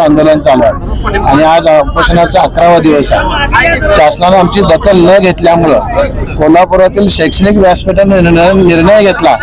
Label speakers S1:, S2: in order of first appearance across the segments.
S1: आंदोलन चालू आहे. आणि आज उपोषणाचा अकरावा दिवस आहे. शासनाने आमची दखल न घेतल्यामुळं कोल्हापुरातील शैक्षणिक व्यासपीठाने निर्णय निर्णय घेतला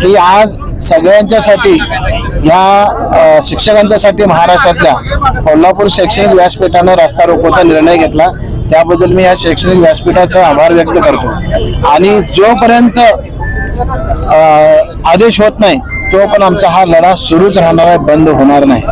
S1: की आज सगळ्यांच्यासाठी ह्या शिक्षकांच्यासाठी महाराष्ट्रातल्या कोल्हापूर शैक्षणिक व्यासपीठानं रस्ता रोकोचा निर्णय घेतला. त्याबद्दल मी या शैक्षणिक व्यासपीठाचा आभार व्यक्त करतो. आणि जोपर्यंत आदेश होत नाही तो पण आमचा हा लढा सुरूच राहणार आहे बंद होणार नाही.